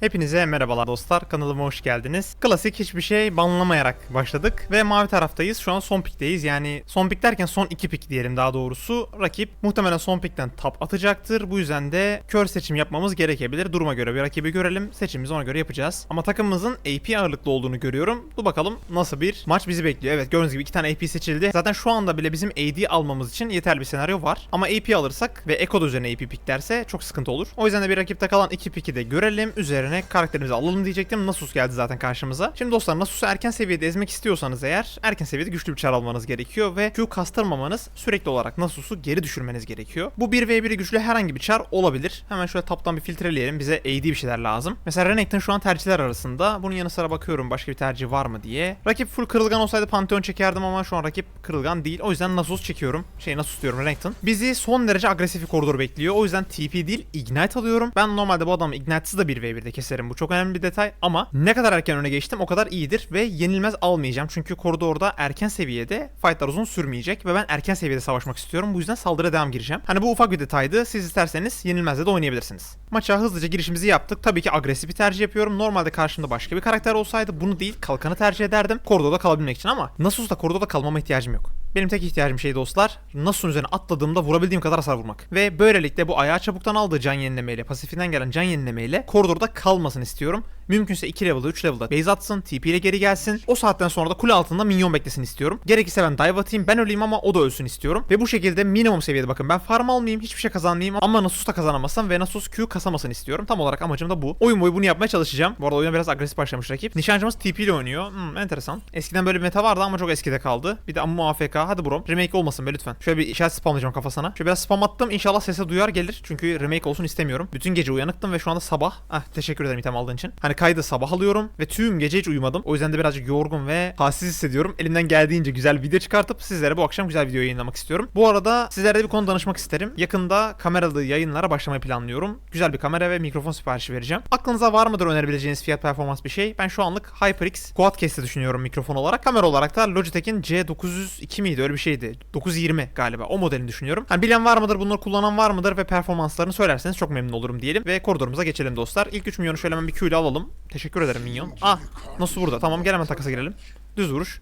Hepinize merhabalar dostlar kanalıma hoş geldiniz. Klasik hiçbir şey banlamayarak başladık ve mavi taraftayız. Şu an son pikteyiz. Yani son pik derken son iki pik diyelim daha doğrusu. Rakip muhtemelen son pikten tap atacaktır. Bu yüzden de kör seçim yapmamız gerekebilir. Duruma göre bir rakibi görelim. Seçimimizi ona göre yapacağız. Ama takımımızın AP ağırlıklı olduğunu görüyorum. Dur bakalım nasıl bir maç bizi bekliyor. Evet gördüğünüz gibi iki tane AP seçildi. Zaten şu anda bile bizim AD almamız için yeterli bir senaryo var. Ama AP alırsak ve da üzerine AP piklerse çok sıkıntı olur. O yüzden de bir rakipte kalan iki piki de görelim. Üzerine karakterimizi alalım diyecektim. Nasus geldi zaten karşımıza. Şimdi dostlar Nasus'u erken seviyede ezmek istiyorsanız eğer erken seviyede güçlü bir çar almanız gerekiyor ve Q kastırmamanız sürekli olarak Nasus'u geri düşürmeniz gerekiyor. Bu 1v1'i güçlü herhangi bir çar olabilir. Hemen şöyle taptan bir filtreleyelim. Bize AD bir şeyler lazım. Mesela Renekton şu an tercihler arasında. Bunun yanı sıra bakıyorum başka bir tercih var mı diye. Rakip full kırılgan olsaydı Pantheon çekerdim ama şu an rakip kırılgan değil. O yüzden Nasus çekiyorum. Şey Nasus diyorum Renekton. Bizi son derece agresif bir koridor bekliyor. O yüzden TP değil Ignite alıyorum. Ben normalde bu adamı Ignite'sız da 1v1'de keserim. Bu çok önemli bir detay ama ne kadar erken öne geçtim o kadar iyidir ve yenilmez almayacağım. Çünkü koridorda erken seviyede fightlar uzun sürmeyecek ve ben erken seviyede savaşmak istiyorum. Bu yüzden saldırıya devam gireceğim. Hani bu ufak bir detaydı. Siz isterseniz yenilmezde de oynayabilirsiniz. Maça hızlıca girişimizi yaptık. Tabii ki agresif bir tercih yapıyorum. Normalde karşımda başka bir karakter olsaydı bunu değil kalkanı tercih ederdim. Koridorda kalabilmek için ama Nasus'ta koridorda kalmama ihtiyacım yok. Benim tek ihtiyacım şey dostlar, Nasus'un üzerine atladığımda vurabildiğim kadar hasar vurmak. Ve böylelikle bu ayağı çabuktan aldığı can yenilemeyle, pasifinden gelen can yenilemeyle koridorda kalmasını istiyorum. Mümkünse 2 level'da 3 level'da base atsın, TP ile geri gelsin. O saatten sonra da kule altında minyon beklesin istiyorum. Gerekirse ben dive atayım, ben öleyim ama o da ölsün istiyorum. Ve bu şekilde minimum seviyede bakın ben farm almayayım, hiçbir şey kazanmayayım ama Nasus da kazanamasam ve Nasus Q kasamasını istiyorum. Tam olarak amacım da bu. Oyun boyu bunu yapmaya çalışacağım. Bu arada oyuna biraz agresif başlamış rakip. Nişancımız TP ile oynuyor. Hmm, enteresan. Eskiden böyle bir meta vardı ama çok eskide kaldı. Bir de Ammu AFK. Hadi bro. Remake olmasın be lütfen. Şöyle bir işaret spamlayacağım kafasına. Şöyle biraz spam attım. İnşallah sese duyar gelir. Çünkü remake olsun istemiyorum. Bütün gece uyanıktım ve şu anda sabah. Ah teşekkür ederim item aldığın için. Hani kaydı sabah alıyorum ve tüm gece hiç uyumadım. O yüzden de birazcık yorgun ve halsiz hissediyorum. Elimden geldiğince güzel video çıkartıp sizlere bu akşam güzel video yayınlamak istiyorum. Bu arada sizlere de bir konu danışmak isterim. Yakında kameralı yayınlara başlamayı planlıyorum. Güzel bir kamera ve mikrofon siparişi vereceğim. Aklınıza var mıdır önerebileceğiniz fiyat performans bir şey? Ben şu anlık HyperX Quad Case'i düşünüyorum mikrofon olarak. Kamera olarak da Logitech'in C902 miydi öyle bir şeydi. 920 galiba o modelini düşünüyorum. Hani bilen var mıdır bunları kullanan var mıdır ve performanslarını söylerseniz çok memnun olurum diyelim. Ve koridorumuza geçelim dostlar. İlk 3 milyonu şöyle hemen bir Q ile alalım. Teşekkür ederim minyon. Ah nasıl burada? Tamam gel hemen takasa girelim. Düz vuruş.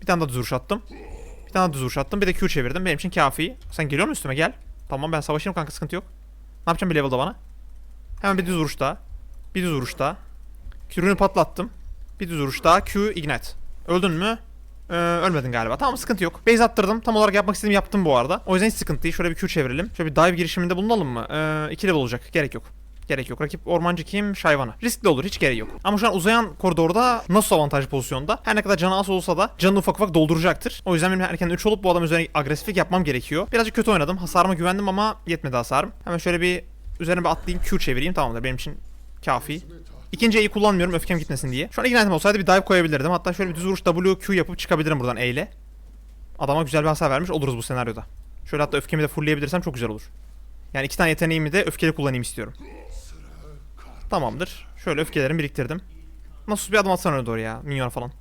Bir tane daha düz vuruş attım. Bir tane daha düz vuruş attım. Bir de Q çevirdim. Benim için kafi. Sen geliyor musun üstüme gel. Tamam ben savaşırım kanka sıkıntı yok. Ne yapacağım bir level'da bana? Hemen bir düz vuruş daha. Bir düz vuruş daha. Q'unu patlattım. Bir düz vuruş daha. Q ignite. Öldün mü? Ee, ölmedin galiba. Tamam sıkıntı yok. Base attırdım. Tam olarak yapmak istediğimi yaptım bu arada. O yüzden hiç sıkıntı değil. Şöyle bir Q çevirelim. Şöyle bir dive girişiminde bulunalım mı? Ee, 2 level olacak. Gerek yok. Gerek yok. Rakip ormancı kim? Şayvana. Riskli olur. Hiç gereği yok. Ama şu an uzayan koridorda nasıl avantajlı pozisyonda? Her ne kadar canı az olsa da canını ufak ufak dolduracaktır. O yüzden benim erken 3 olup bu adam üzerine agresiflik yapmam gerekiyor. Birazcık kötü oynadım. Hasarıma güvendim ama yetmedi hasarım. Hemen şöyle bir üzerine bir atlayayım. Q çevireyim. Tamamdır. Benim için kafi. İkinci E'yi kullanmıyorum öfkem gitmesin diye. Şu an ignite'im olsaydı bir dive koyabilirdim. Hatta şöyle bir düz vuruş W yapıp çıkabilirim buradan E ile. Adama güzel bir hasar vermiş oluruz bu senaryoda. Şöyle hatta öfkemi de fullleyebilirsem çok güzel olur. Yani iki tane yeteneğimi de öfkeli kullanayım istiyorum. Tamamdır. Şöyle öfkelerimi biriktirdim. Nasıl bir adım atsana öne doğru ya. Minyon falan.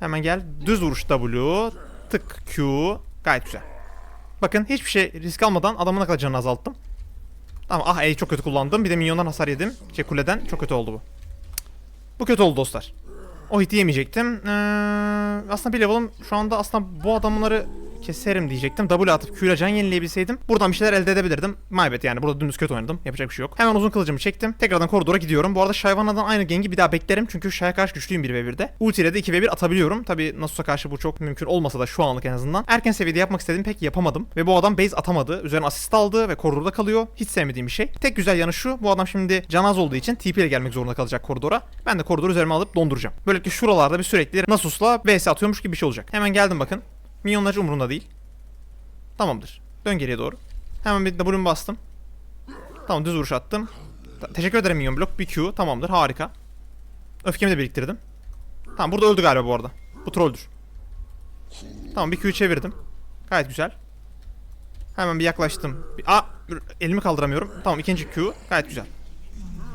Hemen gel. Düz vuruş W. Tık Q. Gayet güzel. Bakın hiçbir şey risk almadan adamın ne kadar azalttım. Tamam ah E'yi çok kötü kullandım. Bir de minyondan hasar yedim. Şey kuleden çok kötü oldu bu. Bu kötü oldu dostlar. O hiti yemeyecektim. Ee, aslında bir level'ım şu anda aslında bu adamları keserim diyecektim. W atıp Q ile can yenileyebilseydim buradan bir şeyler elde edebilirdim. Maybet yani burada dümdüz kötü oynadım. Yapacak bir şey yok. Hemen uzun kılıcımı çektim. Tekrardan koridora gidiyorum. Bu arada Shyvana'dan aynı gengi bir daha beklerim. Çünkü Shy'a karşı güçlüyüm 1v1'de. Ulti ile de 2v1 atabiliyorum. Tabi Nasus'a karşı bu çok mümkün olmasa da şu anlık en azından. Erken seviyede yapmak istediğim pek yapamadım. Ve bu adam base atamadı. Üzerine asist aldı ve koridorda kalıyor. Hiç sevmediğim bir şey. Tek güzel yanı şu. Bu adam şimdi can az olduğu için TP ile gelmek zorunda kalacak koridora. Ben de koridoru üzerime alıp donduracağım. Böylelikle şuralarda bir sürekli Nasus'la vs atıyormuş gibi bir şey olacak. Hemen geldim bakın. Minyonlar hiç umurunda değil. Tamamdır. Dön geriye doğru. Hemen bir W'mu bastım. Tamam düz vuruş attım. Ta- Teşekkür ederim minyon blok. Bir Q. Tamamdır. Harika. Öfkemi de biriktirdim. Tamam burada öldü galiba bu arada. Bu trolldür. Tamam bir Q'yu çevirdim. Gayet güzel. Hemen bir yaklaştım. Bir, aa elimi kaldıramıyorum. Tamam ikinci Q. Gayet güzel.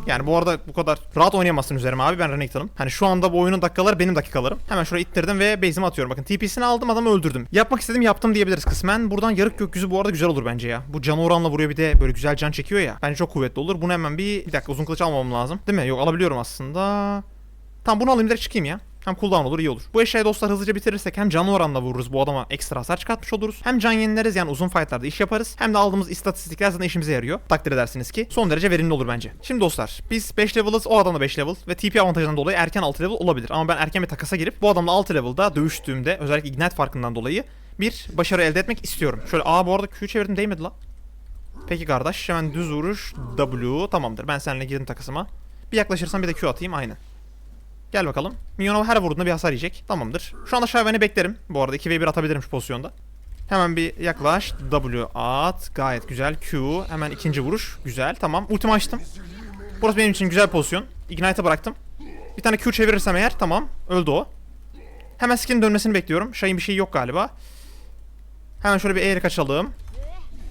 Yani bu arada bu kadar rahat oynayamazsın üzerime abi ben Renekton'um. Hani şu anda bu oyunun dakikaları benim dakikalarım. Hemen şuraya ittirdim ve base'imi atıyorum. Bakın TP'sini aldım adamı öldürdüm. Yapmak istediğim yaptım diyebiliriz kısmen. Buradan yarık gökyüzü bu arada güzel olur bence ya. Bu canı oranla vuruyor bir de böyle güzel can çekiyor ya. Bence çok kuvvetli olur. Bunu hemen bir, bir dakika uzun kılıç almamam lazım. Değil mi? Yok alabiliyorum aslında. Tamam bunu alayım direkt çıkayım ya. Hem cooldown olur iyi olur. Bu eşyayı dostlar hızlıca bitirirsek hem canlı oranla vururuz bu adama ekstra hasar çıkartmış oluruz. Hem can yenileriz yani uzun fightlarda iş yaparız. Hem de aldığımız istatistikler zaten işimize yarıyor. Takdir edersiniz ki son derece verimli olur bence. Şimdi dostlar biz 5 level'ız o adam da 5 level ve TP avantajından dolayı erken 6 level olabilir. Ama ben erken bir takasa girip bu adamla 6 level'da dövüştüğümde özellikle ignite farkından dolayı bir başarı elde etmek istiyorum. Şöyle aa bu arada Q çevirdim değmedi la. Peki kardeş hemen düz vuruş W tamamdır ben seninle girdim takasıma. Bir yaklaşırsam bir de Q atayım aynen. Gel bakalım. Minyona her vurduğunda bir hasar yiyecek. Tamamdır. Şu anda Shyvane'i beklerim. Bu arada 2v1 atabilirim şu pozisyonda. Hemen bir yaklaş. W at. Gayet güzel. Q. Hemen ikinci vuruş. Güzel. Tamam. Ultimi açtım. Burası benim için güzel pozisyon. Ignite'ı bıraktım. Bir tane Q çevirirsem eğer tamam. Öldü o. Hemen skill'in dönmesini bekliyorum. Shay'in bir şey yok galiba. Hemen şöyle bir eğri kaçalım.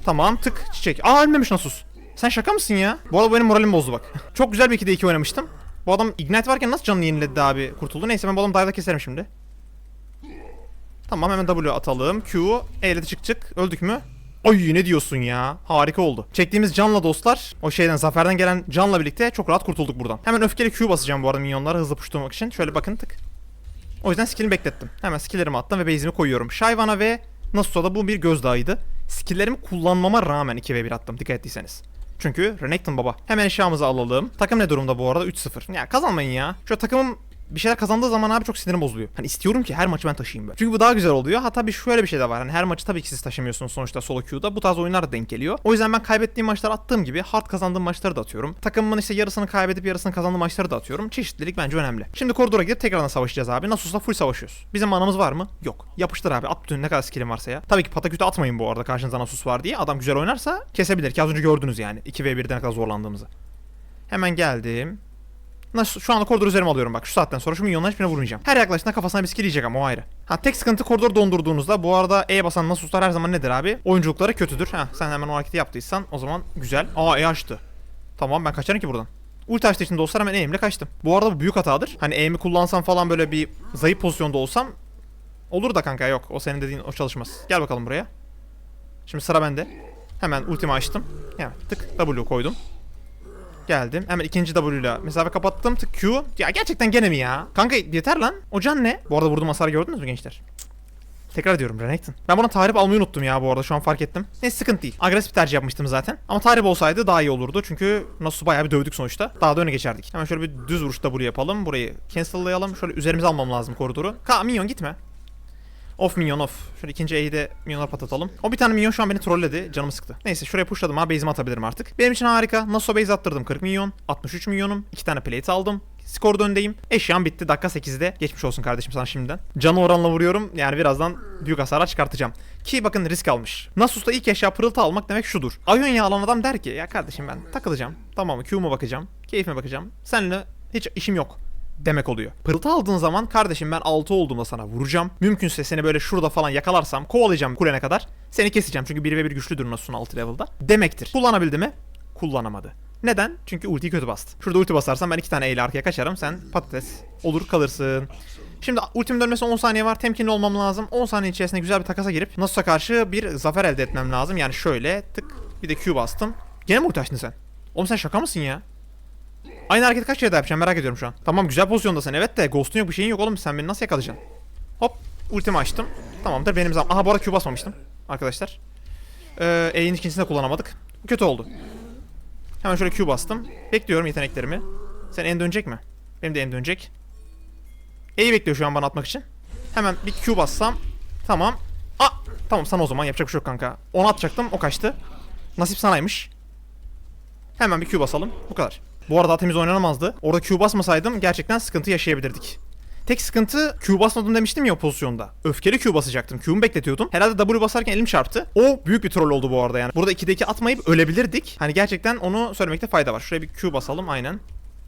Tamam tık çiçek. Aa ölmemiş Nasus. Sen şaka mısın ya? Bu arada benim moralim bozdu bak. Çok güzel bir 2'de 2 oynamıştım. Bu adam Ignite varken nasıl canını yeniledi abi kurtuldu. Neyse ben bu adamı dive'da keserim şimdi. Tamam hemen W atalım. Q. De çık çık. Öldük mü? Ay ne diyorsun ya? Harika oldu. Çektiğimiz canla dostlar, o şeyden zaferden gelen canla birlikte çok rahat kurtulduk buradan. Hemen öfkeli Q basacağım bu arada minyonlara hızlı puşturmak için. Şöyle bakın tık. O yüzden skill'imi beklettim. Hemen skill'lerimi attım ve base'imi koyuyorum. Shyvana ve Nasus'a da bu bir gözdağıydı. Skill'lerimi kullanmama rağmen 2v1 attım dikkat ettiyseniz. Çünkü Renekton baba. Hemen eşyamızı alalım. Takım ne durumda bu arada? 3-0. Ya kazanmayın ya. Şu takımım bir şeyler kazandığı zaman abi çok sinirim bozuluyor. Hani istiyorum ki her maçı ben taşıyayım böyle. Çünkü bu daha güzel oluyor. Hatta bir şöyle bir şey de var. Hani her maçı tabii ki siz taşımıyorsunuz sonuçta solo queue'da. Bu tarz oyunlar da denk geliyor. O yüzden ben kaybettiğim maçları attığım gibi hard kazandığım maçları da atıyorum. Takımımın işte yarısını kaybedip yarısını kazandığım maçları da atıyorum. Çeşitlilik bence önemli. Şimdi koridora gidip tekrardan savaşacağız abi. Nasılsa full savaşıyoruz. Bizim manamız var mı? Yok. Yapıştır abi. At bütün ne kadar skill'in varsa ya. Tabii ki patakütü atmayın bu arada karşınızda Nasus var diye. Adam güzel oynarsa kesebilir ki az önce gördünüz yani. 2v1'de ne kadar zorlandığımızı. Hemen geldim. Nasıl şu anda koridor üzerime alıyorum bak şu saatten sonra şu minyonların hiçbirine vurmayacağım. Her yaklaştığında kafasına bir skill ama o ayrı. Ha tek sıkıntı koridor dondurduğunuzda bu arada E basan Nasus'lar her zaman nedir abi? Oyunculukları kötüdür. Ha sen hemen o hareketi yaptıysan o zaman güzel. Aa E açtı. Tamam ben kaçarım ki buradan. Ulti açtığı için dostlar hemen E'imle kaçtım. Bu arada bu büyük hatadır. Hani E'imi kullansam falan böyle bir zayıf pozisyonda olsam olur da kanka yok. O senin dediğin o çalışmaz. Gel bakalım buraya. Şimdi sıra bende. Hemen ultimi açtım. Yani tık W koydum. Geldim. Hemen ikinci W ile mesafe kapattım. Tık Q. Ya gerçekten gene mi ya? Kanka yeter lan. O can ne? Bu arada vurduğum hasar gördünüz mü gençler? Tekrar ediyorum Renekton. Ben buna tahrip almayı unuttum ya bu arada şu an fark ettim. Neyse sıkıntı değil. Agresif tercih yapmıştım zaten. Ama tahrip olsaydı daha iyi olurdu. Çünkü Nasus'u bayağı bir dövdük sonuçta. Daha da öne geçerdik. Hemen şöyle bir düz vuruş W yapalım. Burayı cancel'layalım. Şöyle üzerimize almam lazım koridoru. Ka minyon gitme. Off minyon off. Şöyle ikinci E'yi de minyona patlatalım. O bir tane minyon şu an beni trolledi. Canımı sıktı. Neyse şuraya pushladım ha. Base'imi atabilirim artık. Benim için harika. Nasıl base attırdım 40 milyon. 63 milyonum. 2 tane plate aldım. Skor öndeyim. Eşyam bitti. Dakika 8'de. Geçmiş olsun kardeşim sana şimdiden. Canı oranla vuruyorum. Yani birazdan büyük hasara çıkartacağım. Ki bakın risk almış. Nasus'ta ilk eşya pırıltı almak demek şudur. Ionia alan adam der ki ya kardeşim ben takılacağım. Tamam mı? Q'ma bakacağım. Keyfime bakacağım. Seninle hiç işim yok demek oluyor. Pırıltı aldığın zaman kardeşim ben 6 olduğumda sana vuracağım. Mümkünse seni böyle şurada falan yakalarsam kovalayacağım kulene kadar. Seni keseceğim çünkü 1 ve 1 güçlüdür Nasus'un 6 level'da. Demektir. Kullanabildi mi? Kullanamadı. Neden? Çünkü ultiyi kötü bastı. Şurada ulti basarsam ben iki tane eyle arkaya kaçarım. Sen patates olur kalırsın. Şimdi ultim dönmesi 10 saniye var. Temkinli olmam lazım. 10 saniye içerisinde güzel bir takasa girip Nasus'a karşı bir zafer elde etmem lazım. Yani şöyle tık bir de Q bastım. Gene mi ulti açtın sen? Oğlum sen şaka mısın ya? Aynı hareketi kaç kere daha yapacağım merak ediyorum şu an. Tamam güzel pozisyondasın evet de ghost'un yok bir şeyin yok oğlum sen beni nasıl yakalayacaksın? Hop ultimi açtım. Tamamdır benim zaman. Aha bu arada Q basmamıştım arkadaşlar. Ee, E'nin ikincisini de kullanamadık. Kötü oldu. Hemen şöyle Q bastım. Bekliyorum yeteneklerimi. Sen en dönecek mi? Benim de en dönecek. E'yi bekliyor şu an bana atmak için. Hemen bir Q bassam. Tamam. Aa, tamam sana o zaman yapacak bir şey yok kanka. Onu atacaktım o kaçtı. Nasip sanaymış. Hemen bir Q basalım. Bu kadar. Bu arada temiz oynanamazdı. Orada Q basmasaydım gerçekten sıkıntı yaşayabilirdik. Tek sıkıntı Q basmadım demiştim ya o pozisyonda. Öfkeli Q basacaktım. Q'mu bekletiyordum. Herhalde W basarken elim çarptı. O büyük bir troll oldu bu arada yani. Burada 2'de 2 atmayıp ölebilirdik. Hani gerçekten onu söylemekte fayda var. Şuraya bir Q basalım aynen.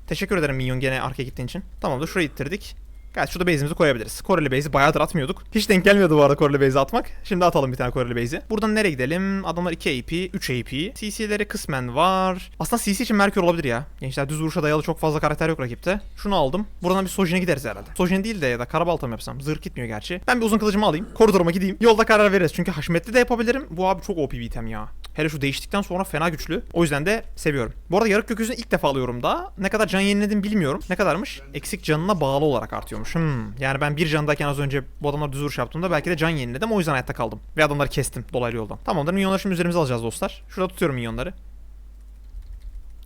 Teşekkür ederim minyon gene arkaya gittiğin için. Tamamdır şurayı ittirdik. Gayet şurada base'imizi koyabiliriz. Koreli base'i bayağıdır atmıyorduk. Hiç denk gelmiyordu bu arada Koreli base'i atmak. Şimdi atalım bir tane Koreli base'i. Buradan nereye gidelim? Adamlar 2 AP, 3 AP. CC'leri kısmen var. Aslında CC için Merkür olabilir ya. Gençler düz vuruşa dayalı çok fazla karakter yok rakipte. Şunu aldım. Buradan bir Sojin'e gideriz herhalde. Sojin değil de ya da Karabalta mı yapsam? Zırh gitmiyor gerçi. Ben bir uzun kılıcımı alayım. Koridoruma gideyim. Yolda karar veririz. Çünkü haşmetli de yapabilirim. Bu abi çok OP bir item ya. Hele şu değiştikten sonra fena güçlü. O yüzden de seviyorum. Bu arada yarık gökyüzünü ilk defa alıyorum daha. Ne kadar can yeniledim bilmiyorum. Ne kadarmış? Eksik canına bağlı olarak artıyormuş. Hmm. Yani ben bir candayken az önce bu adamlar düz vuruş yaptığımda belki de can yeniledim. O yüzden hayatta kaldım. Ve adamları kestim dolaylı yoldan. Tamamdır. Minyonları şimdi üzerimize alacağız dostlar. Şurada tutuyorum minyonları.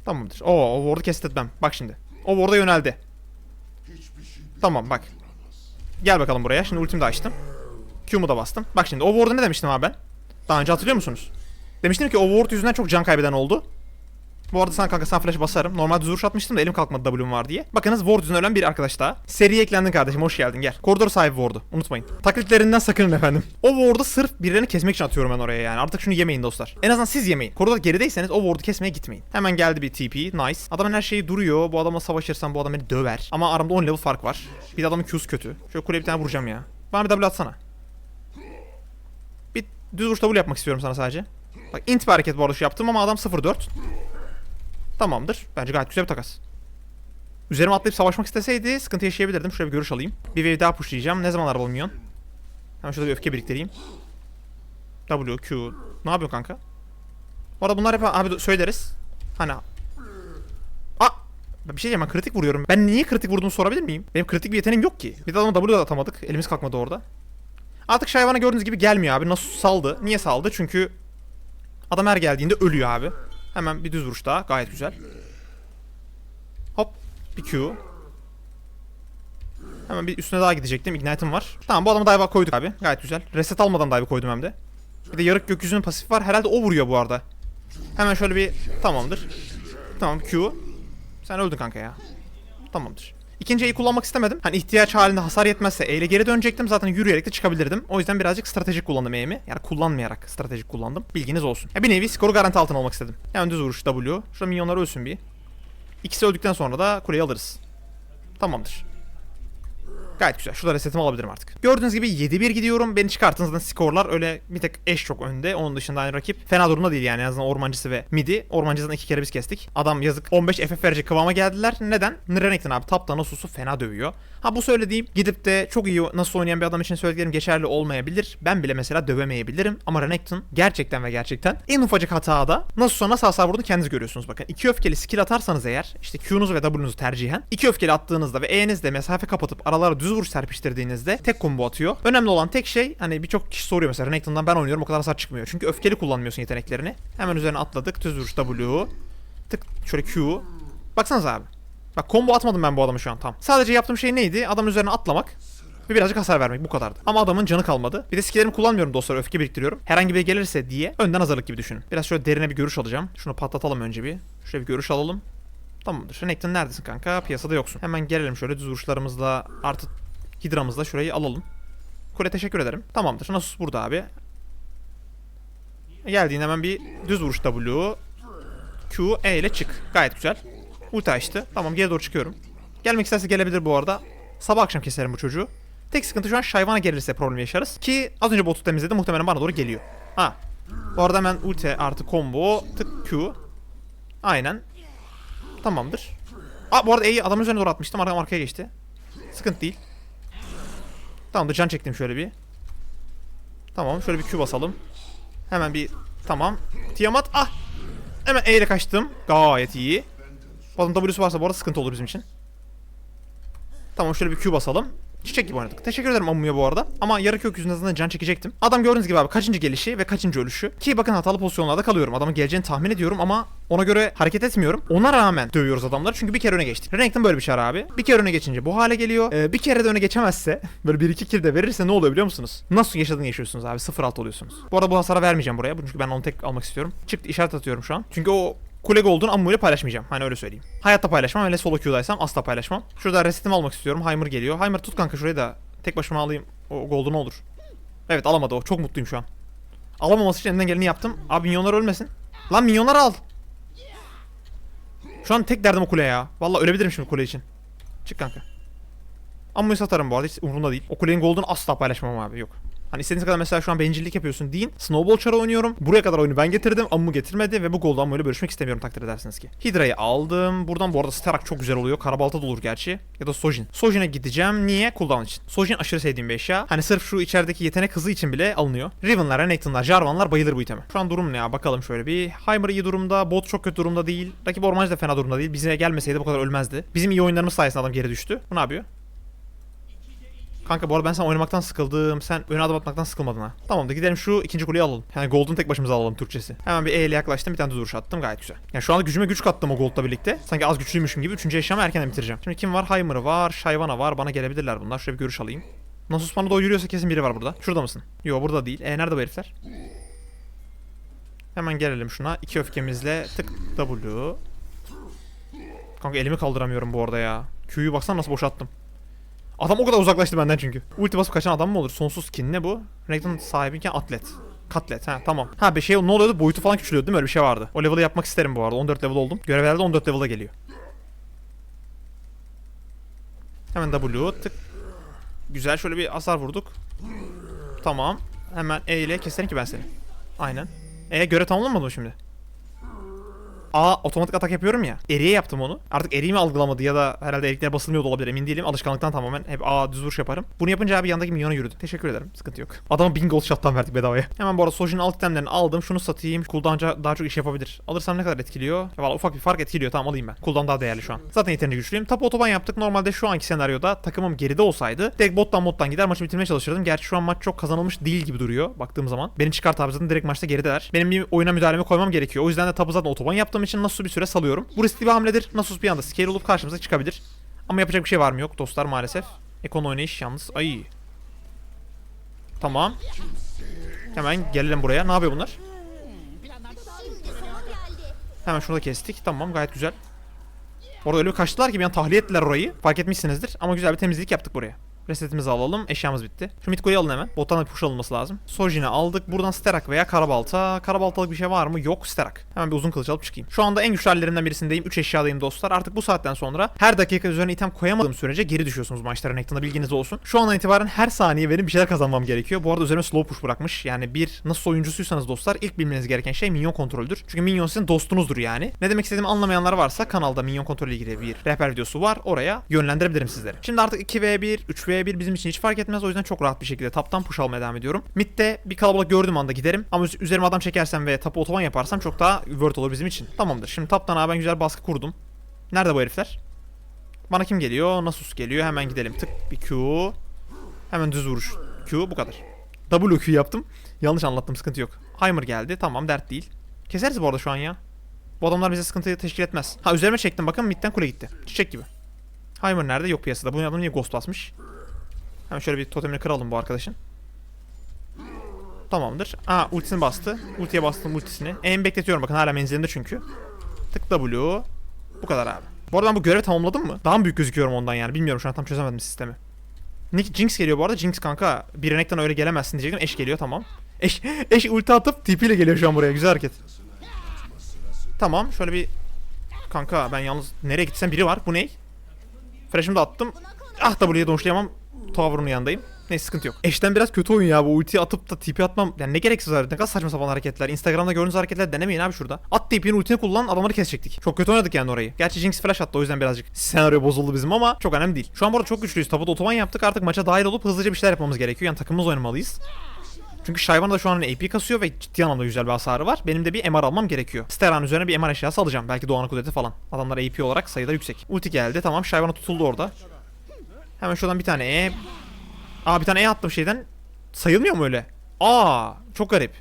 Tamamdır. Oo, o ward'u kestirtmem. Bak şimdi. O ward'a yöneldi. Tamam bak. Gel bakalım buraya. Şimdi ultimi de açtım. Q'mu da bastım. Bak şimdi o ward'a ne demiştim abi ben? Daha önce hatırlıyor musunuz? Demiştim ki o ward yüzünden çok can kaybeden oldu. Bu arada sana kanka sana flash basarım. Normal düz vuruş atmıştım da elim kalkmadı W'm var diye. Bakınız ward yüzünden ölen bir arkadaş daha. Seriye eklendin kardeşim hoş geldin gel. Koridor sahibi ward'u unutmayın. Taklitlerinden sakının efendim. O ward'u sırf birilerini kesmek için atıyorum ben oraya yani. Artık şunu yemeyin dostlar. En azından siz yemeyin. Koridor gerideyseniz o ward'u kesmeye gitmeyin. Hemen geldi bir TP. Nice. Adamın her şeyi duruyor. Bu adamla savaşırsam bu adam beni döver. Ama aramda 10 level fark var. Bir de adamın Q'su kötü. Şöyle kuleye bir tane vuracağım ya. Bana bir W atsana. Bir düz vuruş W yapmak istiyorum sana sadece. Bak int bir hareket bu arada şu yaptım ama adam 0-4. Tamamdır. Bence gayet güzel bir takas. Üzerime atlayıp savaşmak isteseydi sıkıntı yaşayabilirdim. Şöyle bir görüş alayım. Bir wave daha pushlayacağım. Ne zaman araba minyon? Hemen şurada bir öfke biriktireyim. W, Q. Ne yapıyor kanka? Bu arada bunlar hep abi söyleriz. Hani... Bir şey diyeceğim ben kritik vuruyorum. Ben niye kritik vurduğumu sorabilir miyim? Benim kritik bir yeteneğim yok ki. Bir de adamı W da atamadık. Elimiz kalkmadı orada. Artık Şayvan'a gördüğünüz gibi gelmiyor abi. Nasıl saldı? Niye saldı? Çünkü adam her geldiğinde ölüyor abi. Hemen bir düz vuruş daha. Gayet güzel. Hop. Bir Q. Hemen bir üstüne daha gidecektim. Ignite'ım var. Tamam bu adamı dive'a koyduk abi. Gayet güzel. Reset almadan dive'a koydum hem de. Bir de yarık gökyüzünün pasif var. Herhalde o vuruyor bu arada. Hemen şöyle bir tamamdır. Tamam Q. Sen öldün kanka ya. Tamamdır. İkinci E'yi kullanmak istemedim. Hani ihtiyaç halinde hasar yetmezse E ile geri dönecektim. Zaten yürüyerek de çıkabilirdim. O yüzden birazcık stratejik kullandım E'mi. Yani kullanmayarak stratejik kullandım. Bilginiz olsun. Ya bir nevi skoru garanti altına almak istedim. Yani düz vuruş W. Şurada minyonlar ölsün bir. İkisi öldükten sonra da kuleyi alırız. Tamamdır. Gayet güzel. Şurada resetimi alabilirim artık. Gördüğünüz gibi 7-1 gidiyorum. Beni çıkarttığınız zaten skorlar öyle bir tek eş çok önde. Onun dışında hani rakip fena durumda değil yani. En azından ormancısı ve midi. Ormancısından iki kere biz kestik. Adam yazık 15 FF verecek kıvama geldiler. Neden? Renekton abi tapta Nasus'u fena dövüyor. Ha bu söylediğim gidip de çok iyi nasıl oynayan bir adam için söylediklerim geçerli olmayabilir. Ben bile mesela dövemeyebilirim. Ama Renekton gerçekten ve gerçekten en ufacık hatada nasıl hasar vurdu kendiniz görüyorsunuz bakın. İki öfkeli skill atarsanız eğer işte Q'nuzu ve W'nuzu tercihen iki öfkeli attığınızda ve E'nizde mesafe kapatıp aralara düz vuruş serpiştirdiğinizde tek combo atıyor. Önemli olan tek şey hani birçok kişi soruyor mesela Renekton'dan ben oynuyorum o kadar hasar çıkmıyor. Çünkü öfkeli kullanmıyorsun yeteneklerini. Hemen üzerine atladık. Düz vuruş W. Tık şöyle Q. Baksanıza abi. Bak combo atmadım ben bu adamı şu an tam. Sadece yaptığım şey neydi? Adamın üzerine atlamak ve birazcık hasar vermek bu kadardı. Ama adamın canı kalmadı. Bir de skillerimi kullanmıyorum dostlar öfke biriktiriyorum. Herhangi biri gelirse diye önden hazırlık gibi düşünün. Biraz şöyle derine bir görüş alacağım. Şunu patlatalım önce bir. Şöyle bir görüş alalım. Tamamdır. Renekton neredesin kanka? Piyasada yoksun. Hemen gelelim şöyle düz vuruşlarımızla artı hidramızla şurayı alalım. Kule teşekkür ederim. Tamamdır. Nasus burada abi. Geldiğinde hemen bir düz vuruş W. Q, E ile çık. Gayet güzel. Ulti açtı. Tamam geri doğru çıkıyorum. Gelmek isterse gelebilir bu arada. Sabah akşam keserim bu çocuğu. Tek sıkıntı şu an Şayvan'a gelirse problem yaşarız. Ki az önce botu temizledi muhtemelen bana doğru geliyor. Ha. Bu arada hemen ulti artı combo tık Q. Aynen. Tamamdır. Aa bu arada E'yi adamın üzerine doğru atmıştım. Arkam arkaya geçti. Sıkıntı değil. Tamamdır can çektim şöyle bir. Tamam şöyle bir Q basalım. Hemen bir tamam. Tiamat ah. Hemen E ile kaçtım. Gayet iyi. Bu adamın W'su varsa bu arada sıkıntı olur bizim için. Tamam şöyle bir Q basalım. Çiçek gibi oynadık. Teşekkür ederim Ammu'ya bu arada. Ama yarı kök yüzünden can çekecektim. Adam gördüğünüz gibi abi kaçıncı gelişi ve kaçıncı ölüşü. Ki bakın hatalı pozisyonlarda kalıyorum. Adamın geleceğini tahmin ediyorum ama ona göre hareket etmiyorum. Ona rağmen dövüyoruz adamları çünkü bir kere öne geçtik. Renekton böyle bir şey abi. Bir kere öne geçince bu hale geliyor. Ee, bir kere de öne geçemezse böyle bir iki kill de verirse ne oluyor biliyor musunuz? Nasıl yaşadığını yaşıyorsunuz abi. 0-6 oluyorsunuz. Bu arada bu hasara vermeyeceğim buraya. Çünkü ben onu tek almak istiyorum. Çıktı işaret atıyorum şu an. Çünkü o Kule Gold'un Ammu ile paylaşmayacağım. Hani öyle söyleyeyim. Hayatta paylaşmam. Hele solo queue'daysam asla paylaşmam. Şurada resetimi almak istiyorum. Heimer geliyor. Heimer tut kanka şurayı da tek başıma alayım. O Gold'u ne olur. Evet alamadı o. Çok mutluyum şu an. Alamaması için elinden geleni yaptım. Abi minyonlar ölmesin. Lan minyonlar al. Şu an tek derdim o kule ya. Vallahi ölebilirim şimdi kule için. Çık kanka. Ammuyu satarım bu arada hiç umurumda değil. O kulenin gold'unu asla paylaşmam abi yok. Hani istediğiniz kadar mesela şu an bencillik yapıyorsun deyin. Snowball çarı oynuyorum. Buraya kadar oyunu ben getirdim. Ammu getirmedi ve bu golden ile bölüşmek istemiyorum takdir edersiniz ki. Hydra'yı aldım. Buradan bu arada Sterak çok güzel oluyor. Karabalta da olur gerçi. Ya da Sojin. Sojin'e gideceğim. Niye? Cooldown için. Sojin aşırı sevdiğim bir eşya. Hani sırf şu içerideki yetenek hızı için bile alınıyor. Riven'lar, Renekton'lar, Jarvan'lar bayılır bu iteme. Şu an durum ne ya? Bakalım şöyle bir. Heimer iyi durumda. Bot çok kötü durumda değil. Rakip Ormancı da fena durumda değil. Bize gelmeseydi bu kadar ölmezdi. Bizim iyi oyunlarımız sayesinde adam geri düştü. Bu ne yapıyor? Kanka bu arada ben sen oynamaktan sıkıldım. Sen öne adım atmaktan sıkılmadın ha. Tamam da gidelim şu ikinci kuleyi alalım. Yani Gold'un tek başımıza alalım Türkçesi. Hemen bir E ile yaklaştım. Bir tane düz vuruş attım. Gayet güzel. Yani şu anda gücüme güç kattım o Gold'la birlikte. Sanki az güçlüymüşüm gibi. Üçüncü eşyamı erkenden bitireceğim. Şimdi kim var? Heimer var. Shyvana var. Bana gelebilirler bunlar. Şöyle bir görüş alayım. Nasus bana doğru yürüyorsa kesin biri var burada. Şurada mısın? Yo burada değil. E nerede bu herifler? Hemen gelelim şuna. İki öfkemizle tık W. Kanka elimi kaldıramıyorum bu arada ya. Q'yu baksana nasıl boşalttım. Adam o kadar uzaklaştı benden çünkü. Ulti basıp kaçan adam mı olur? Sonsuz skin ne bu? Renekton sahibiyken atlet. Katlet ha tamam. Ha bir şey ne oluyordu? Boyutu falan küçülüyordu değil mi? Öyle bir şey vardı. O level'ı yapmak isterim bu arada. 14 level oldum. Görevlerde 14 level'a geliyor. Hemen W tık. Güzel şöyle bir hasar vurduk. Tamam. Hemen E ile keserim ki ben seni. Aynen. E göre tamamlanmadı mı şimdi? A otomatik atak yapıyorum ya. Eriye yaptım onu. Artık eriği mi algılamadı ya da herhalde eriklere basılmıyor olabilir emin değilim. Alışkanlıktan tamamen hep A düz vuruş yaparım. Bunu yapınca abi yandaki minyona yürüdü. Teşekkür ederim. Sıkıntı yok. Adama 1000 gold shot'tan verdik bedavaya. Hemen bu arada Sojin'in alt itemlerini aldım. Şunu satayım. Cooldown'ca daha çok iş yapabilir. Alırsam ne kadar etkiliyor? Ya valla ufak bir fark etkiliyor. Tamam alayım ben. Cooldown daha değerli şu an. Zaten yeterince güçlüyüm. Tapu otoban yaptık. Normalde şu anki senaryoda takımım geride olsaydı direkt bottan bottan gider maçı bitirmeye çalışırdım. Gerçi şu an maç çok kazanılmış değil gibi duruyor baktığım zaman. Benim çıkar tabi zaten direkt maçta gerideler. Benim bir oyuna müdahalemi koymam gerekiyor. O yüzden de tabu zaten otoban yaptığım için Nasus'u bir süre salıyorum. Bu riskli bir hamledir. Nasus bir anda scale olup karşımıza çıkabilir. Ama yapacak bir şey var mı yok dostlar maalesef. Ekon oynayış yalnız. Ay. Tamam. Hemen gelelim buraya. Ne yapıyor bunlar? Hemen şunu da kestik. Tamam gayet güzel. Orada öyle bir kaçtılar ki bir an tahliye ettiler orayı. Fark etmişsinizdir. Ama güzel bir temizlik yaptık buraya. Resetimizi alalım. Eşyamız bitti. Şu Mitko'yu alın hemen. Bottan da push alınması lazım. Sojin'i aldık. Buradan Sterak veya Karabalta. Karabaltalık bir şey var mı? Yok Sterak. Hemen bir uzun kılıç alıp çıkayım. Şu anda en güçlü hallerimden birisindeyim. 3 eşyadayım dostlar. Artık bu saatten sonra her dakika üzerine item koyamadığım sürece geri düşüyorsunuz maçların ekranında bilginiz olsun. Şu andan itibaren her saniye benim bir şeyler kazanmam gerekiyor. Bu arada üzerime slow push bırakmış. Yani bir nasıl oyuncusuysanız dostlar ilk bilmeniz gereken şey minyon kontrolüdür. Çünkü minyon sizin dostunuzdur yani. Ne demek istediğimi anlamayanlar varsa kanalda minyon kontrolü ilgili bir rehber videosu var. Oraya yönlendirebilirim sizleri. Şimdi artık 2v1, 3v1 bizim için hiç fark etmez. O yüzden çok rahat bir şekilde taptan push almaya devam ediyorum. Mid'de bir kalabalık gördüğüm anda giderim. Ama üz- üzerime adam çekersem ve tapu otoban yaparsam çok daha word olur bizim için. Tamamdır. Şimdi taptan abi ben güzel baskı kurdum. Nerede bu herifler? Bana kim geliyor? Nasus geliyor. Hemen gidelim. Tık bir Q. Hemen düz vuruş. Q bu kadar. W Q yaptım. Yanlış anlattım sıkıntı yok. Heimer geldi. Tamam dert değil. Keseriz bu arada şu an ya. Bu adamlar bize sıkıntı teşkil etmez. Ha üzerime çektim bakın midden kule gitti. Çiçek gibi. Heimer nerede? Yok piyasada. Bu adam niye ghost basmış? Hemen şöyle bir totemini kıralım bu arkadaşın. Tamamdır. Aa ultisini bastı. Ultiye bastım ultisini. En bekletiyorum bakın hala menzilinde çünkü. Tık W. Bu kadar abi. Bu arada ben bu görevi tamamladım mı? Daha mı büyük gözüküyorum ondan yani? Bilmiyorum şu an tam çözemedim sistemi. Nick Jinx geliyor bu arada. Jinx kanka bir renekten öyle gelemezsin diyecektim. Eş geliyor tamam. Eş, eş ulti atıp TP ile geliyor şu an buraya. Güzel hareket. Tamam şöyle bir... Kanka ben yalnız nereye gitsem biri var. Bu ne? Flash'ımı da attım. Ah W'ye donuşlayamam. Tower'ın yanındayım. Neyse sıkıntı yok. Eşten biraz kötü oyun ya bu ultiyi atıp da TP atmam. Yani ne gereksiz hareket. Ne kadar saçma sapan hareketler. Instagram'da gördüğünüz hareketler denemeyin abi şurada. At TP'nin ultini kullan adamları kesecektik. Çok kötü oynadık yani orayı. Gerçi Jinx flash attı o yüzden birazcık senaryo bozuldu bizim ama çok önemli değil. Şu an bu arada çok güçlüyüz. Tapuda otoban yaptık artık maça dahil olup hızlıca bir şeyler yapmamız gerekiyor. Yani takımımız oynamalıyız. Çünkü Shyvana da şu an AP kasıyor ve ciddi anlamda güzel bir hasarı var. Benim de bir MR almam gerekiyor. Steran üzerine bir MR eşyası alacağım. Belki Doğan'ın kudreti falan. Adamlar AP olarak sayıda yüksek. Ulti geldi tamam Shyvana tutuldu orada. Hemen şuradan bir tane E. Aa bir tane E attım şeyden. Sayılmıyor mu öyle? Aa çok garip.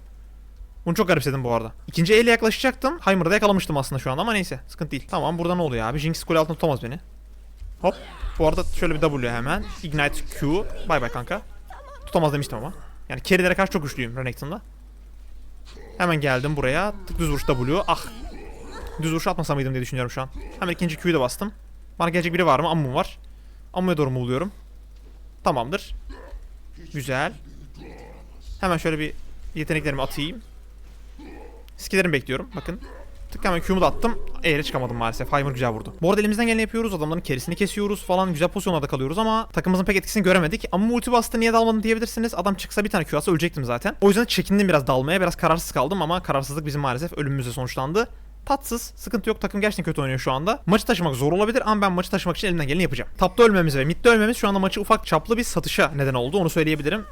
Bunu çok garipsedim bu arada. İkinci E ile yaklaşacaktım. Heimer'da yakalamıştım aslında şu anda ama neyse. Sıkıntı değil. Tamam burada ne oluyor abi? Jinx kule altında tutamaz beni. Hop. Bu arada şöyle bir W hemen. Ignite Q. Bay bay kanka. Tutamaz demiştim ama. Yani carry'lere karşı çok güçlüyüm Renekton'da. Hemen geldim buraya. Tık düz vuruş W. Ah. Düz vuruş atmasam mıydım diye düşünüyorum şu an. Hemen ikinci Q'yu da bastım. Bana gelecek biri var mı? Ammu var. Ammu'ya doğru mu buluyorum? Tamamdır. Güzel. Hemen şöyle bir yeteneklerimi atayım. Skillerimi bekliyorum. Bakın. Tık hemen Q'mu da attım. Eğri çıkamadım maalesef. Heimer güzel vurdu. Bu arada elimizden geleni yapıyoruz. Adamların kerisini kesiyoruz falan. Güzel pozisyonlarda kalıyoruz ama takımımızın pek etkisini göremedik. Ama multi bastı niye dalmadın diyebilirsiniz. Adam çıksa bir tane Q atsa ölecektim zaten. O yüzden çekindim biraz dalmaya. Biraz kararsız kaldım ama kararsızlık bizim maalesef ölümümüzle sonuçlandı. Tatsız. Sıkıntı yok. Takım gerçekten kötü oynuyor şu anda. Maçı taşımak zor olabilir ama ben maçı taşımak için elimden geleni yapacağım. Tapta ölmemiz ve midde ölmemiz şu anda maçı ufak çaplı bir satışa neden oldu. Onu söyleyebilirim.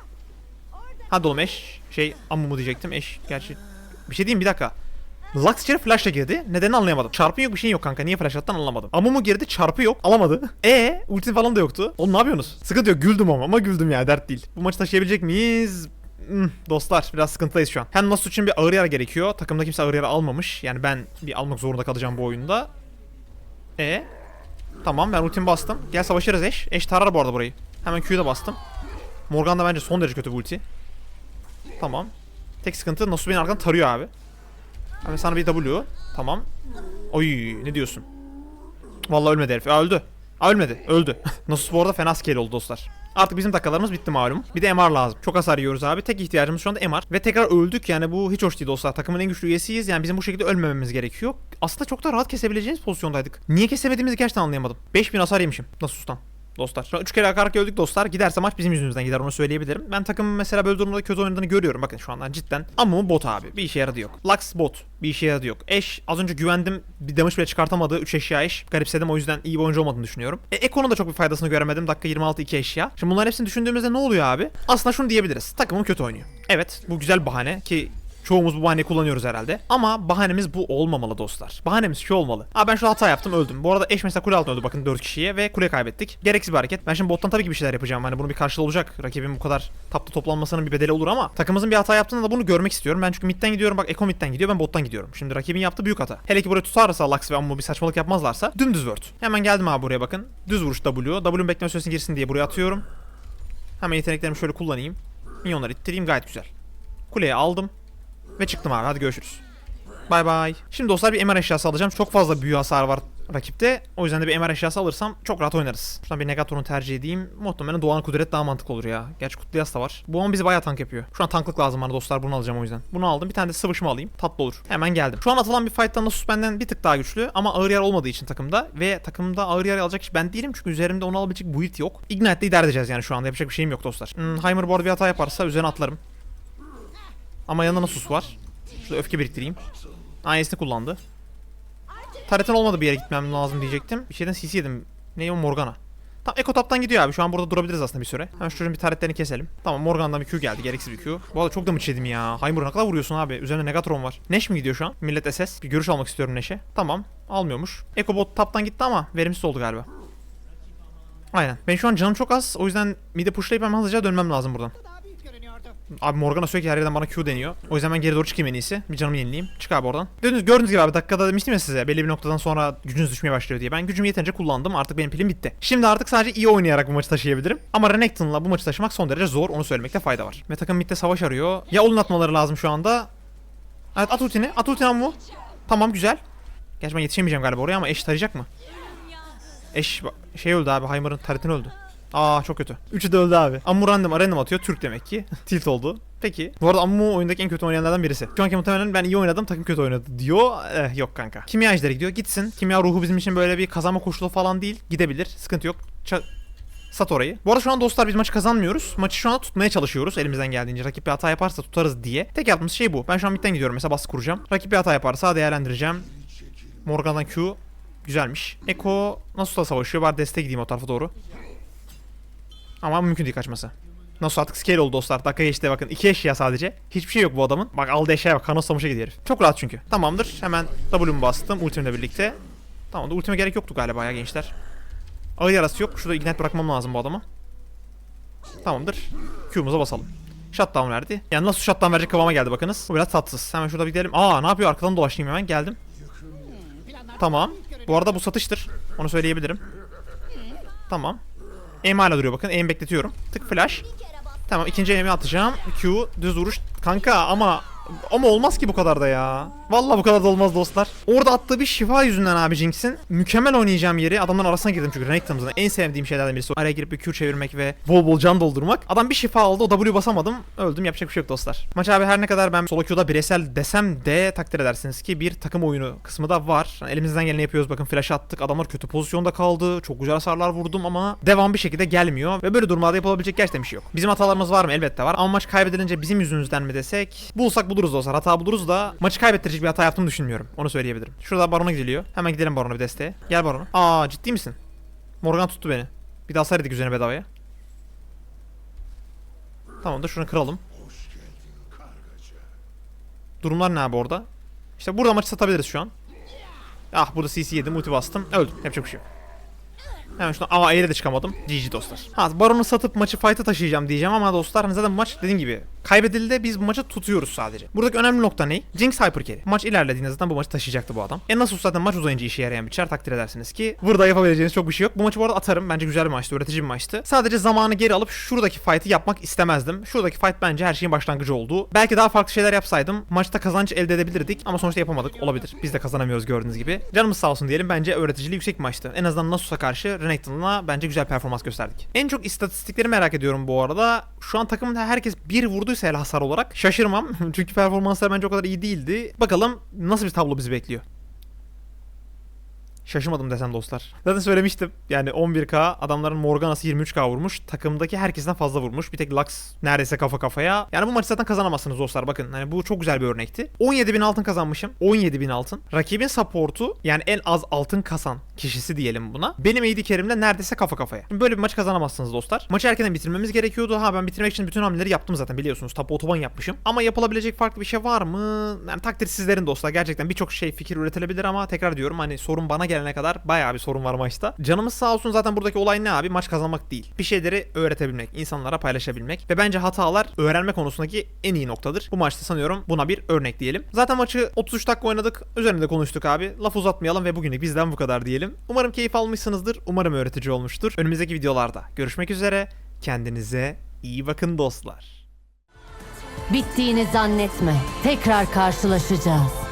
Hadi oğlum eş. Şey ammumu diyecektim. Eş gerçi. Bir şey diyeyim bir dakika. Lux içeri flashla girdi. Nedenini anlayamadım. Çarpı yok bir şey yok kanka. Niye flash attın anlamadım. Amumu girdi çarpı yok. Alamadı. E ulti falan da yoktu. Oğlum ne yapıyorsunuz? Sıkıntı yok. Güldüm ama ama güldüm ya dert değil. Bu maçı taşıyabilecek miyiz? Hmm, dostlar biraz sıkıntıdayız şu an. Hem Nasus için bir ağır yara gerekiyor. Takımda kimse ağır yara almamış. Yani ben bir almak zorunda kalacağım bu oyunda. E Tamam ben ultimi bastım. Gel savaşırız eş. Eş tarar bu arada burayı. Hemen Q'yu da bastım. Morgan da bence son derece kötü bu ulti. Tamam. Tek sıkıntı Nasus beni arkadan tarıyor abi. Hemen sana bir W. Tamam. Oy ne diyorsun? Vallahi ölmedi herif. Aa, öldü. Aa, ölmedi. Öldü. Nasus bu arada fena scale oldu dostlar. Artık bizim dakikalarımız bitti malum. Bir de MR lazım. Çok hasar yiyoruz abi. Tek ihtiyacımız şu anda MR. Ve tekrar öldük yani bu hiç hoş değil dostlar. Takımın en güçlü üyesiyiz. Yani bizim bu şekilde ölmememiz gerekiyor. Aslında çok da rahat kesebileceğimiz pozisyondaydık. Niye kesemediğimizi gerçekten anlayamadım. 5000 hasar yemişim. Nasus'tan dostlar. Şu an 3 kere akarak öldük dostlar. Giderse maç bizim yüzümüzden gider onu söyleyebilirim. Ben takımın mesela böyle durumda kötü oynadığını görüyorum. Bakın şu anda cidden. Ama bot abi. Bir işe yaradı yok. Lux bot. Bir işe yaradı yok. Eş az önce güvendim. Bir damage bile çıkartamadı. 3 eşya eş. Garipsedim o yüzden iyi bir oyuncu olmadığını düşünüyorum. E, Eko'nun da çok bir faydasını göremedim. Dakika 26 2 eşya. Şimdi bunların hepsini düşündüğümüzde ne oluyor abi? Aslında şunu diyebiliriz. Takımım kötü oynuyor. Evet bu güzel bahane ki Çoğumuz bu bahaneyi kullanıyoruz herhalde. Ama bahanemiz bu olmamalı dostlar. Bahanemiz şu olmalı. Aa ben şu hata yaptım öldüm. Bu arada eş mesela kule altına öldü bakın 4 kişiye ve kule kaybettik. Gereksiz bir hareket. Ben şimdi bottan tabii ki bir şeyler yapacağım. Hani bunun bir karşılığı olacak. Rakibin bu kadar tapta toplanmasının bir bedeli olur ama takımımızın bir hata yaptığında da bunu görmek istiyorum. Ben çünkü midden gidiyorum bak Eko midden gidiyor ben bottan gidiyorum. Şimdi rakibin yaptığı büyük hata. Hele ki burayı tutarsa Lux ve Ammo bir saçmalık yapmazlarsa dümdüz word. Hemen geldim abi buraya bakın. Düz vuruş W. W'un bekleme süresini girsin diye buraya atıyorum. Hemen yeteneklerimi şöyle kullanayım. Minyonları ittireyim gayet güzel. Kuleye aldım. Ve çıktım abi hadi görüşürüz. Bay bay. Şimdi dostlar bir MR eşyası alacağım. Çok fazla büyü hasar var rakipte. O yüzden de bir MR eşyası alırsam çok rahat oynarız. Şuradan bir Negatron'u tercih edeyim. Muhtemelen Doğan Kudret daha mantıklı olur ya. Gerçi Kutluyas da var. Bu ama bizi bayağı tank yapıyor. Şu an tanklık lazım bana dostlar. Bunu alacağım o yüzden. Bunu aldım. Bir tane de sıvışma alayım. Tatlı olur. Hemen geldim. Şu an atılan bir fight'tan Nasus benden bir tık daha güçlü. Ama ağır yer olmadığı için takımda. Ve takımda ağır yer alacak kişi ben değilim. Çünkü üzerimde onu alabilecek build yok. Ignite'de idare edeceğiz yani şu anda. Yapacak bir şeyim yok dostlar. Hmm, Heimer bu arada bir hata yaparsa üzerine atlarım. Ama yanında Nasus var. Şurada öfke biriktireyim. Aynısını kullandı. Taretin olmadı bir yere gitmem lazım diyecektim. Bir şeyden CC yedim. Ne o Morgana. Tamam Eko Tap'tan gidiyor abi. Şu an burada durabiliriz aslında bir süre. Hemen şuranın bir taretlerini keselim. Tamam Morgan'dan bir Q geldi. Gereksiz bir Q. Bu arada çok da mı yedim ya. Heimer ne kadar vuruyorsun abi. Üzerine Negatron var. Neş mi gidiyor şu an? Millet SS. Bir görüş almak istiyorum Neş'e. Tamam. Almıyormuş. Eko bot Tap'tan gitti ama verimsiz oldu galiba. Aynen. Ben şu an canım çok az. O yüzden midi pushlayıp hemen hızlıca dönmem lazım buradan. Abi Morgana sürekli her yerden bana Q deniyor. O yüzden ben geri doğru çıkayım en iyisi. Bir canımı yenileyim. Çık abi oradan. Gördüğünüz, gördüğünüz gibi abi dakikada demiştim ya size belli bir noktadan sonra gücünüz düşmeye başlıyor diye. Ben gücümü yeterince kullandım. Artık benim pilim bitti. Şimdi artık sadece iyi oynayarak bu maçı taşıyabilirim. Ama Renekton'la bu maçı taşımak son derece zor. Onu söylemekte fayda var. Ve takım midde savaş arıyor. Ya olun atmaları lazım şu anda. Evet at ultini. At ultini bu. Tamam güzel. Gerçi ben yetişemeyeceğim galiba oraya ama eş tarayacak mı? Eş şey öldü abi. Heimer'ın taretini öldü. Aa çok kötü. Üçü de öldü abi. Ammu random random atıyor. Türk demek ki. Tilt oldu. Peki. Bu arada Ammu oyundaki en kötü oynayanlardan birisi. Şu anki muhtemelen ben iyi oynadım takım kötü oynadı diyor. Eh, yok kanka. Kimya ejderi gidiyor. Gitsin. Kimya ruhu bizim için böyle bir kazanma koşulu falan değil. Gidebilir. Sıkıntı yok. Ça- Sat orayı. Bu arada şu an dostlar biz maçı kazanmıyoruz. Maçı şu an tutmaya çalışıyoruz elimizden geldiğince. Rakip bir hata yaparsa tutarız diye. Tek yaptığımız şey bu. Ben şu an midden gidiyorum mesela baskı kuracağım. Rakip bir hata yaparsa değerlendireceğim. Morgan'dan Q. Güzelmiş. Eko nasıl da savaşıyor. Bari desteğe gideyim o tarafa doğru. Ama mümkün değil kaçması. Nasıl artık scale oldu dostlar. Dakika geçti bakın. iki eşya sadece. Hiçbir şey yok bu adamın. Bak aldı eşya bak. Kanos Samış'a gidiyor herif. Çok rahat çünkü. Tamamdır. Hemen W'mu bastım. Ultimle birlikte. Tamam da ultime gerek yoktu galiba ya gençler. Ağır yarası yok. Şurada ignite bırakmam lazım bu adama. Tamamdır. Q'muza basalım. Shutdown verdi. Yani nasıl shutdown verecek kıvama geldi bakınız. Bu biraz tatsız. Hemen şurada bir gidelim. Aa ne yapıyor? Arkadan dolaşayım hemen. Geldim. Tamam. Bu arada bu satıştır. Onu söyleyebilirim. Tamam. Aim hala duruyor bakın. Aim bekletiyorum. Tık flash. Tamam ikinci aim'i atacağım. Q düz vuruş. Kanka ama Ama olmaz ki bu kadar da ya. Vallahi bu kadar da olmaz dostlar. Orada attığı bir şifa yüzünden abi Jinx'in mükemmel oynayacağım yeri adamların arasına girdim çünkü Renekton'un en sevdiğim şeylerden birisi. Araya girip bir kür çevirmek ve bol bol can doldurmak. Adam bir şifa aldı o W basamadım. Öldüm yapacak bir şey yok dostlar. Maç abi her ne kadar ben solo queue'da bireysel desem de takdir edersiniz ki bir takım oyunu kısmı da var. Yani elimizden geleni yapıyoruz bakın flash attık. Adamlar kötü pozisyonda kaldı. Çok güzel hasarlar vurdum ama devam bir şekilde gelmiyor. Ve böyle durumlarda yapılabilecek gerçekten bir şey yok. Bizim hatalarımız var mı? Elbette var. Ama maç kaybedilince bizim yüzümüzden mi desek? Bulsak buluruz dostlar. Hata buluruz da maçı kaybettirecek bir hata yaptığımı düşünmüyorum. Onu söyleyebilirim. Şurada barona gidiliyor. Hemen gidelim barona bir desteğe. Gel barona. Aa ciddi misin? Morgan tuttu beni. Bir daha hasar üzerine bedavaya. Tamam da şunu kıralım. Durumlar ne abi orada? İşte burada maçı satabiliriz şu an. Ah burada CC yedim ulti bastım. Öldüm. Yapacak bir şey yok. Hemen şunu ama eğri de çıkamadım. GG dostlar. Ha baronu satıp maçı fight'a taşıyacağım diyeceğim ama dostlar hani zaten maç dediğim gibi kaybedildi biz bu maçı tutuyoruz sadece. Buradaki önemli nokta ne? Jinx hyper carry. Maç ilerlediğinde zaten bu maçı taşıyacaktı bu adam. En nasıl zaten maç uzayınca işe yarayan bir çar takdir edersiniz ki burada yapabileceğiniz çok bir şey yok. Bu maçı bu arada atarım. Bence güzel bir maçtı. Öğretici bir maçtı. Sadece zamanı geri alıp şuradaki fight'ı yapmak istemezdim. Şuradaki fight bence her şeyin başlangıcı oldu. Belki daha farklı şeyler yapsaydım maçta kazanç elde edebilirdik ama sonuçta yapamadık. Olabilir. Biz de kazanamıyoruz gördüğünüz gibi. Canımız sağ olsun diyelim. Bence öğreticiliği yüksek maçtı. En azından Nasus'a karşı Renekton'la bence güzel performans gösterdik. En çok istatistikleri merak ediyorum bu arada. Şu an takımda herkes bir vurduysa el hasar olarak şaşırmam. Çünkü performanslar bence o kadar iyi değildi. Bakalım nasıl bir tablo bizi bekliyor. Şaşırmadım desem dostlar. Zaten söylemiştim. Yani 11k adamların Morgana'sı 23k vurmuş. Takımdaki herkesten fazla vurmuş. Bir tek Lux neredeyse kafa kafaya. Yani bu maçı zaten kazanamazsınız dostlar. Bakın hani bu çok güzel bir örnekti. 17.000 altın kazanmışım. 17.000 altın. Rakibin support'u yani en az altın kasan kişisi diyelim buna. Benim AD carry'imle neredeyse kafa kafaya. Şimdi böyle bir maç kazanamazsınız dostlar. Maçı erkenden bitirmemiz gerekiyordu. Ha ben bitirmek için bütün hamleleri yaptım zaten biliyorsunuz. Top otoban yapmışım. Ama yapılabilecek farklı bir şey var mı? Yani takdir sizlerin dostlar. Gerçekten birçok şey fikir üretilebilir ama tekrar diyorum hani sorun bana gelene kadar bayağı bir sorun var maçta. Canımız sağ olsun zaten buradaki olay ne abi? Maç kazanmak değil. Bir şeyleri öğretebilmek, insanlara paylaşabilmek ve bence hatalar öğrenme konusundaki en iyi noktadır. Bu maçta sanıyorum buna bir örnek diyelim. Zaten maçı 33 dakika oynadık. Üzerinde konuştuk abi. Laf uzatmayalım ve bugünlük bizden bu kadar diyelim. Umarım keyif almışsınızdır. Umarım öğretici olmuştur. Önümüzdeki videolarda görüşmek üzere. Kendinize iyi bakın dostlar. Bittiğini zannetme. Tekrar karşılaşacağız.